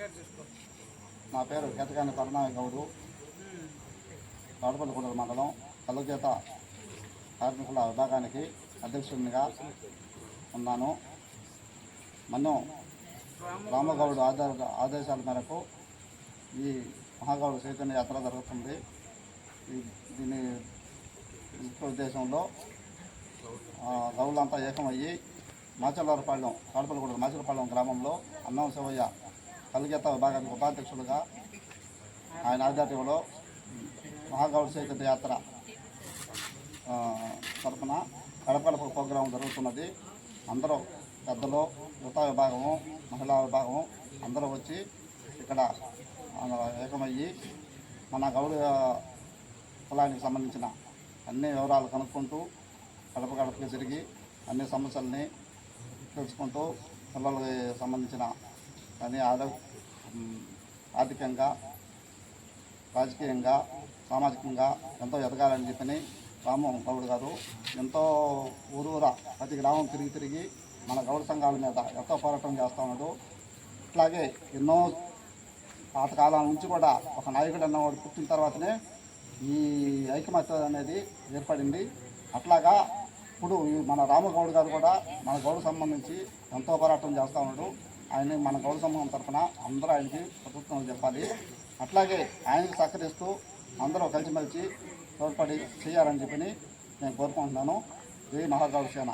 నా పేరు కేతకాని కరుణాయ గౌడు. తాడపల్లిగూడెం మండలం కలుగేత కార్మికుల విభాగానికి అధ్యక్షునిగా ఉన్నాను. మన్నం రామగౌడు. ఆధార ఆదేశాల మేరకు ఈ మహాగౌడు చైతన్య యాత్ర జరుగుతుంది. దీని ఉద్దేశంలో గౌళ్ళంతా ఏకమయ్యి మాచలవారిపాళ్యం తాడపల్లిగూడెం మాచలపాళ్యం గ్రామంలో అన్నం శివయ్య కలిగేత విభాగానికి ఉపాధ్యక్షులుగా ఆయన ఆధ్వర్యంలో మహాగౌడ చైతన్య యాత్ర తరఫున తరపున కడప కడప ప్రోగ్రాం జరుగుతున్నది. అందరూ పెద్దలు యువత విభాగము మహిళా విభాగము అందరూ వచ్చి ఇక్కడ ఏకమయ్యి మన గౌడ కులానికి సంబంధించిన అన్ని వివరాలు కనుక్కుంటూ గడప గడపకి తిరిగి అన్ని సమస్యల్ని తెలుసుకుంటూ పిల్లలకి సంబంధించిన కానీ ఆద ఆర్థికంగా రాజకీయంగా సామాజికంగా ఎంతో ఎదగాలని చెప్పని రాము గౌడ్ గారు ఎంతో ఊరూరా ప్రతి గ్రామం తిరిగి తిరిగి మన గౌడ సంఘాల మీద ఎంతో పోరాటం చేస్తూ ఉన్నాడు. అట్లాగే ఎన్నో పాతకాలం నుంచి కూడా ఒక నాయకుడు అన్నవాడు పుట్టిన తర్వాతనే ఈ ఐకమత్య అనేది ఏర్పడింది. అట్లాగా ఇప్పుడు మన రామగౌడ్ గారు కూడా మన గౌడ సంబంధించి ఎంతో పోరాటం చేస్తూ ఉన్నాడు. ఆయన మన గౌడ సమూహం తరఫున అందరూ ఆయనకి ప్రభుత్వం చెప్పాలి. అట్లాగే ఆయనకి సహకరిస్తూ అందరూ కలిసిమెలిసి తోడ్పడి చేయాలని చెప్పి నేను కోరుకుంటున్నాను. జై మహాగౌడ సేన.